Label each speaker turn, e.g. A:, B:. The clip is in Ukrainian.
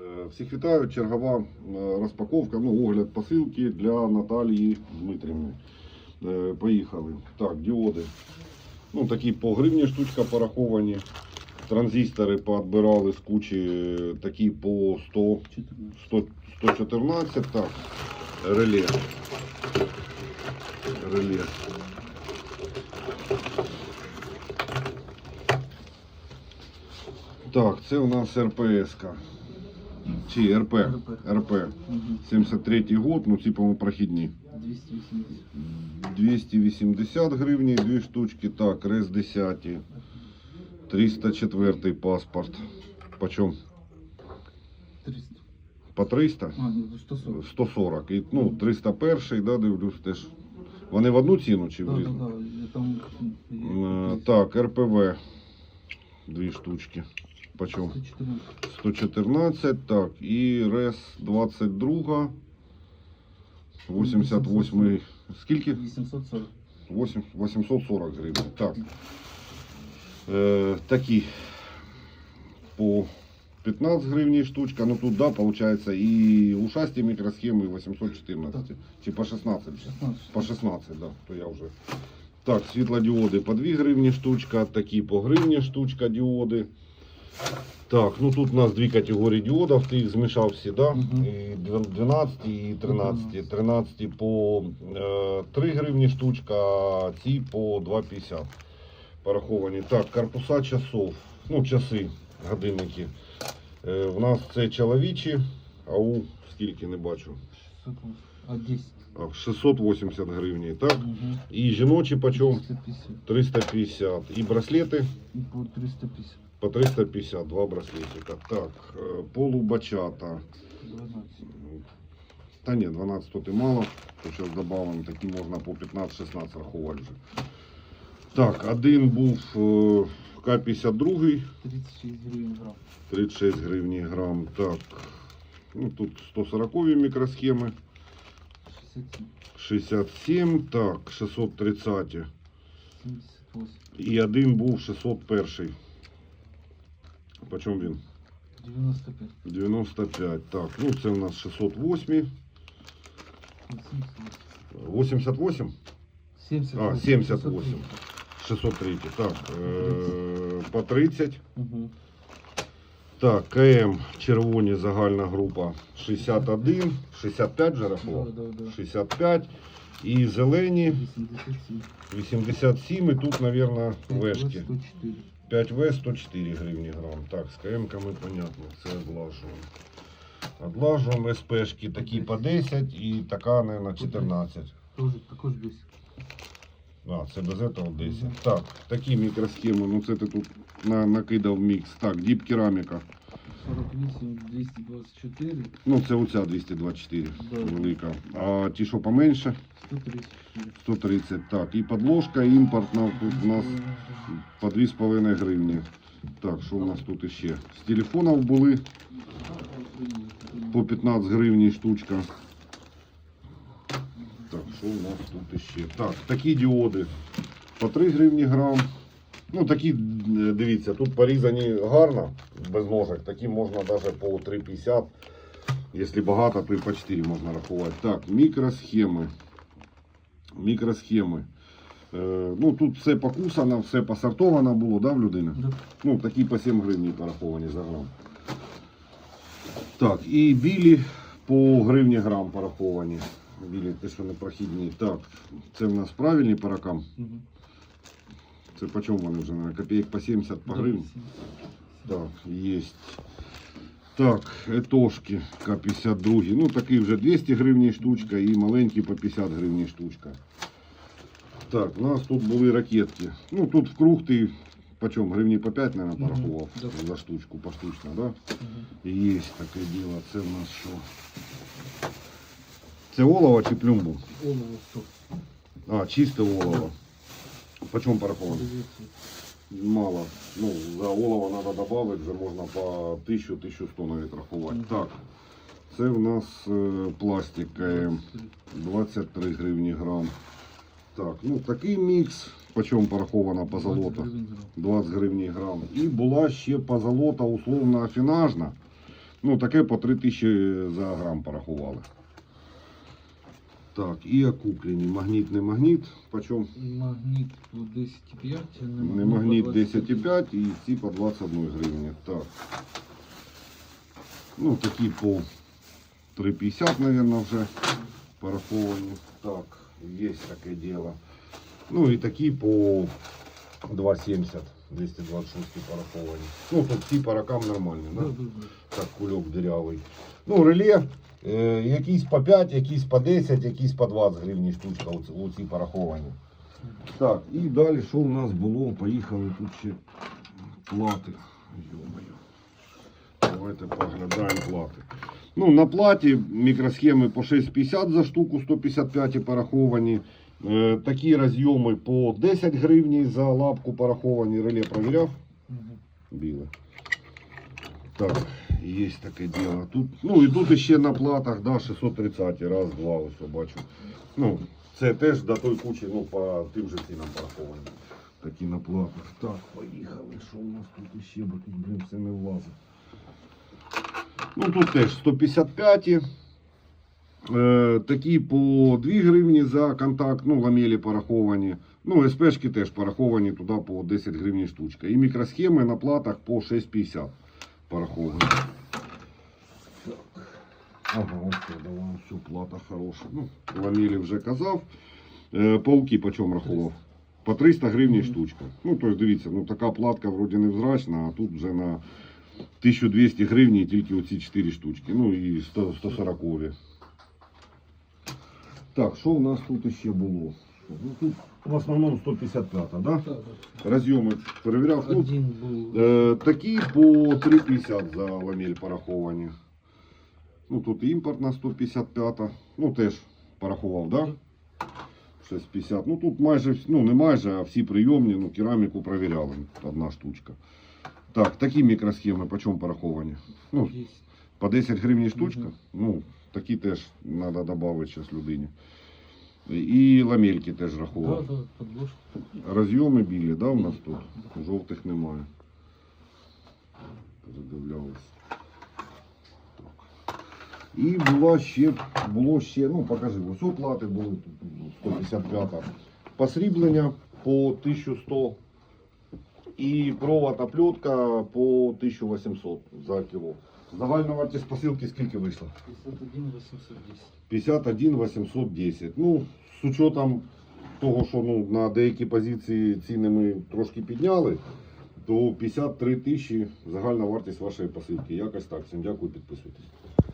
A: Е, Всіх вітаю. Чергова е, розпаковка, ну, огляд посилки для Наталії Дмитрівни. Е, Поїхали. Так, діоди. Ну, такі по гривні штучка пораховані. Транзистори поотбирали з кучі, такі по 100, 100 114. Так, реле. Реле. Так, це у нас РПС-ка. Чи РП.
B: РП.
A: РП.
B: Мгм.
A: 73 год, ну ці, по-моєму, прохідні.
B: 280.
A: 280 гривень, дві штучки. Так, РЕС 10. 304 паспорт. Почем?
B: 300.
A: По 300?
B: А, ні, 140.
A: 140. І, ну, 301, да, дивлюсь теж. Вони в одну ціну чи в різну? Е, Так, РПВ. Дві штучки. Почем?
B: 114.
A: 114, так, і РЕС 22, 88, скільки?
B: 840.
A: 8, 840 гривень. Так. Е, такі по 15 гривень штучка. Ну тут, да, получается і ушасті мікросхеми 814. Чи по 16?
B: 16.
A: По 16, да, то я вже. Так, світлодіоди по 2 гривні штучка, такі по гривні штучка діоди. Так, ну тут у нас дві категорії діодів, ти їх змішав всі, да?
B: Мгм.
A: І 12 і 13. 13 по е, 3 гривні штучка, а ці по 2,50 пораховані. Так, корпуса часов, ну часи, годинники. Е, в нас це чоловічі, а у скільки не бачу.
B: 680. А 10.
A: А, 680 гривень, так?
B: Угу.
A: І жіночі почем
B: 350.
A: 350. І браслети
B: І по 350.
A: По 350, два браслетика. Так, е, полубачата.
B: 12.
A: Та ні, 12 тут і мало, то зараз додамо, такі можна по 15-16 рахувати вже. Так, один був е, К-52,
B: 36 гривень грам.
A: 36 гривень грам. Так, ну тут 140 мікросхеми,
B: 67.
A: 67, так, 630.
B: 78.
A: І один був 601. Почому він?
B: 95.
A: 95. Так, ну це у нас 608.
B: 88.
A: 88?
B: 78.
A: А, 78. 603. Так, е, по 30.
B: Угу.
A: Так, КМ червоні загальна група 61, 65 вже рахував.
B: Да, да, да.
A: 65. І зелені
B: 87.
A: 87. І тут, мабуть, вешки.
B: 104.
A: 5В 104 гривні грам. Так, з КМ-ками понятно, це одлажуємо. Одлажуємо СПшки такі по 10 і така, мабуть, 14.
B: Тоже, також 10.
A: А, це без этого 10. Так, такі мікросхеми, ну це ти тут на, накидав мікс. Так, діп кераміка.
B: 48, 224,
A: Ну, це оця 224
B: Да.
A: велика. А ті, що поменше,
B: 134.
A: 130. Так, і подложка імпортна тут у нас по 2,5 гривні. Так, що у нас тут іще? З телефонів були по 15 гривень штучка. Так, що у нас тут іще? Так, такі діоди по 3 гривні грам. Ну, такі, дивіться, тут порізані гарно, без ножок. Такі можна навіть по 3,50. Якщо багато, то і по 4 можна рахувати. Так, мікросхеми. Мікросхеми. Е, ну, тут все покусано, все посортовано було, да, в людини?
B: Да.
A: Ну, такі по 7 гривень пораховані за грам. Так, і білі по гривні грам пораховані. Білі, те, що не прохідні. Так, це в нас правильні по рокам.
B: Мгм.
A: Це по чому вони вже? наверное, Копійок по 70 по гривні?
B: 7.
A: Так, есть. Так, етошки К-52. Ну, такий вже 200 гривень штучка і маленькі по 50 гривень штучка. Так, у нас тут були ракетки. Ну, тут в круг ти почем? Гривні по 5, наверное,
B: Мгм,
A: порахував
B: да.
A: за штучку, поштучно, да?
B: Мгм.
A: Є таке діло. Це в нас що? Це олово чи плюмбу?
B: Олово 100.
A: А, чисте олово. Почем пораховано?
B: 900.
A: Мало. Ну, за олово треба додати, вже можна по 1000-1100 навіть рахувати. Так, це в нас е, пластик 23 гривні грам. Так, ну такий мікс, по чому порахована позолота?
B: 20 гривень грам.
A: 20 гривень грам. І була ще позолота условно афінажна. Ну, таке по 3 тисячі за грам порахували. Так, і окуплені. Магніт, не магніт. Почем?
B: Магніт по 10,5, а
A: Не магніт 10,5 і ці по 21 гривні. Так. Ну, такі по 3,50, мабуть, вже пораховані. Так, є таке діло. Ну і такі по 2,70, 226 пораховані. Ну, тут ці по рокам нормальні,
B: Да,
A: да?
B: да, да.
A: так кульок дирявий. Ну, реле, е, якісь по 5, якісь по 10, якісь по 20 гривень штучка, оці, оці пораховані. Так, і далі, що у нас було? Поїхали тут ще плати. Давайте поглядаємо плати. Ну, на платі мікросхеми по 6,50 за штуку, 155 пораховані. Е, такі розйоми по 10 гривень за лапку пораховані. Реле провіряв біле. Так, є таке діло. Тут, ну тут ще на платах, да, 630, раз, два, ось бачу. Ну, це теж до той кучі, ну, по тим же цінам пораховані. Такі на платах. Так, поїхали. Що у нас тут ще, бо тут, блін, все не влазить. Ну тут теж 155. Е, такі по 2 гривні за контакт, ну, ламелі пораховані. Ну, СПшки теж пораховані туди по 10 гривень штучка. І мікросхеми на платах по 6,50 пораховані. Так. Ага, це, давай, все, плата хороша. Ну, ламелі вже казав. Е, пауки по чому рахував? По 300 гривень штучка. Ну, тобто, дивіться, ну така платка вроді невзрачна, а тут вже на 1200 гривень тільки оці 4 штучки. Ну і 100, 140. Так, що у нас тут ще було? Ну, тут в основному 155, да?
B: Да.
A: Перевіряв. Ну,
B: Один був.
A: Е, такі по 3,50 за ламель пораховані. Ну тут імпортна 155, ну теж порахував, да? 6,50. Ну тут майже, вс- ну не майже, а всі прийомні, ну кераміку провіряли. Одна штучка. Так, такі мікросхеми по чому пораховані? Ну,
B: Є.
A: по 10 гривень штучка.
B: Мгм.
A: Ну, такі теж треба додати зараз людині. І ламельки теж
B: Да,
A: рахував.
B: да, подложка.
A: Розйоми білі, да, у нас тут?
B: Да.
A: Жовтих немає. Передивлялись. І була ще, було ще, ну покажи, ось оплати були тут 155 посріблення по 1100 і провод оплетка по 1800 за кіло. Загальна вартість посилки скільки вийшла?
B: 51 810.
A: 51 810. Ну, з учетом того, що ну, на деякі позиції ціни ми трошки підняли, то 53 тисячі загальна вартість вашої посилки. Якось так. Всім дякую, підписуйтесь.